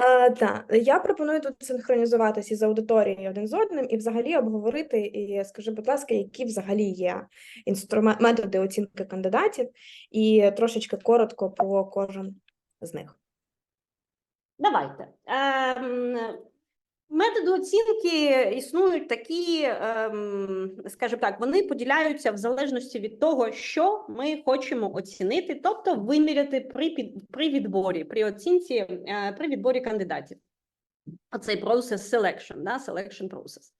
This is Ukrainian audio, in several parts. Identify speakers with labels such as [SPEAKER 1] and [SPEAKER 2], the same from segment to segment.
[SPEAKER 1] А, так, я пропоную тут синхронізуватися із аудиторією один з одним і взагалі обговорити, і скажи, будь ласка, які взагалі є інструменти, методи оцінки кандидатів, і трошечки коротко про кожен з них.
[SPEAKER 2] Давайте. Ем, методи оцінки існують такі, ем, скажімо так, вони поділяються в залежності від того, що ми хочемо оцінити, тобто виміряти при, при відборі, при оцінці, е, при відборі кандидатів. Оцей процес selection, да, selection process.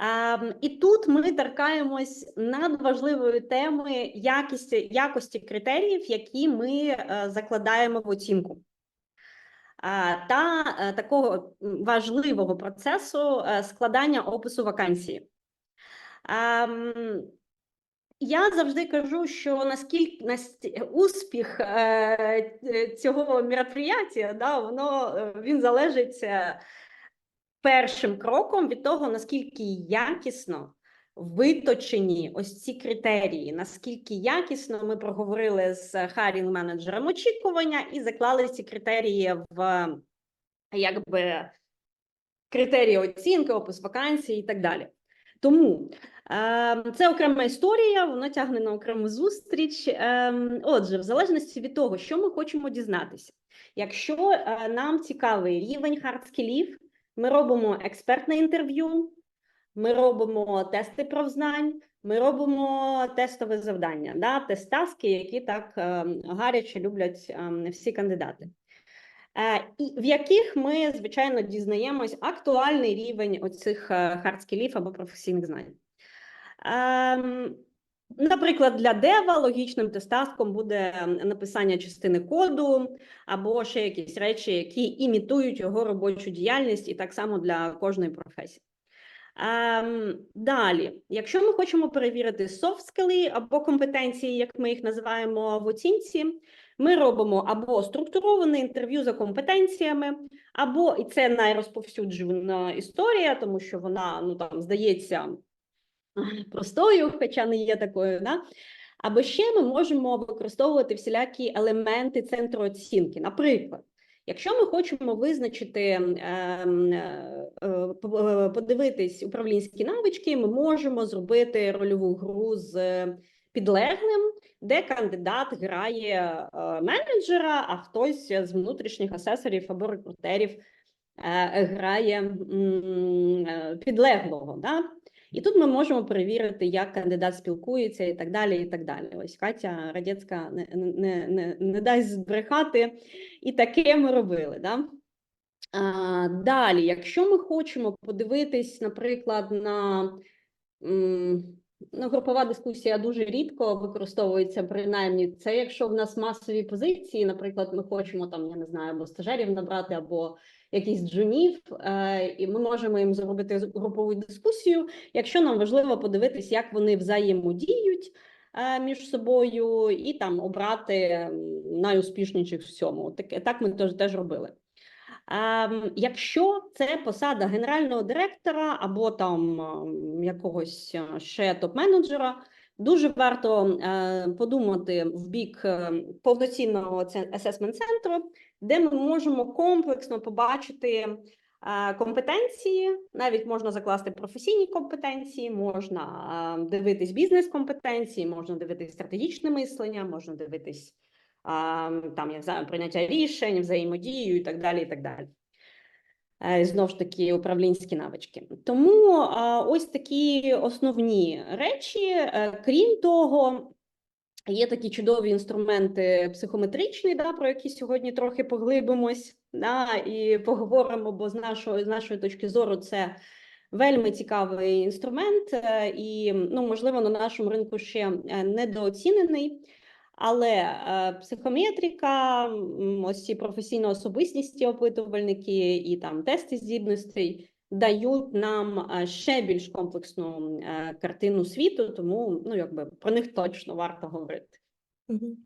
[SPEAKER 2] Ем, і тут ми торкаємось надважливої теми якості, якості критеріїв, які ми е, закладаємо в оцінку та е, такого важливого процесу е, складання опису вакансії. Я завжди кажу, що наскільки успіх е, цього мероприятия, да, воно він залежить першим кроком від того, наскільки якісно виточені ось ці критерії, наскільки якісно ми проговорили з харінг менеджером очікування і заклали ці критерії в якби критерії оцінки, опис вакансій і так далі. Тому е, це окрема історія, воно тягне на окрему зустріч. Е, отже, в залежності від того, що ми хочемо дізнатися. Якщо е, нам цікавий рівень хардскілів, ми робимо експертне інтерв'ю, ми робимо тести прознань, ми робимо тестове завдання, да, тест-таски, які так е, гаряче люблять е, всі кандидати. Е, і в яких ми, звичайно, дізнаємось актуальний рівень оцих хардскілів або професійних знань. Ем, Наприклад, для дева логічним тестаском буде ем, написання частини коду або ще якісь речі, які імітують його робочу діяльність, і так само для кожної професії. Ем, далі, якщо ми хочемо перевірити soft skills або компетенції, як ми їх називаємо в оцінці, ми робимо або структуроване інтерв'ю за компетенціями, або і це найрозповсюджена історія, тому що вона ну там здається простою, хоча не є такою. Да? Або ще ми можемо використовувати всілякі елементи центру оцінки. Наприклад, якщо ми хочемо визначити, ем, е, е, по- подивитись управлінські навички, ми можемо зробити рольову гру з підлеглим, де кандидат грає е, менеджера, а хтось з внутрішніх асесорів або рекрутерів е, грає е, підлеглого. Да? І тут ми можемо перевірити, як кандидат спілкується, і так далі. І так далі. Ось Катя Радецька не, не, не, не дасть збрехати, і таке ми робили. Да? А, далі, якщо ми хочемо подивитись, наприклад, на ну, групова дискусія дуже рідко використовується, принаймні, це якщо в нас масові позиції, наприклад, ми хочемо там, я не знаю, або стажерів набрати, або якісь джунів, е, і ми можемо їм зробити групову дискусію, якщо нам важливо подивитись, як вони взаємодіють е, між собою, і там обрати найуспішніших в цьому. Таке так ми теж теж робили. Ем, Якщо це посада генерального директора або там ем, якогось е, ще топ-менеджера, дуже варто е, подумати в бік е, повноцінного асесмент центру, де ми можемо комплексно побачити компетенції, навіть можна закласти професійні компетенції, можна е, дивитись бізнес-компетенції, можна дивитись стратегічне мислення, можна дивитись там, я знаю, прийняття рішень, взаємодію і так далі. і так далі. Е, Знову ж таки, управлінські навички. Тому ось такі основні речі. Е, Крім того, є такі чудові інструменти психометричні, да, про які сьогодні трохи поглибимось да, і поговоримо, бо з нашої, з нашої точки зору це вельми цікавий інструмент, е, і, ну, можливо, на нашому ринку ще е, недооцінений. Але е, психометрика, ось ці професійно особистісті опитувальники і там тести здібностей дають нам е, ще більш комплексну е, картину світу, тому ну якби про них точно варто говорити.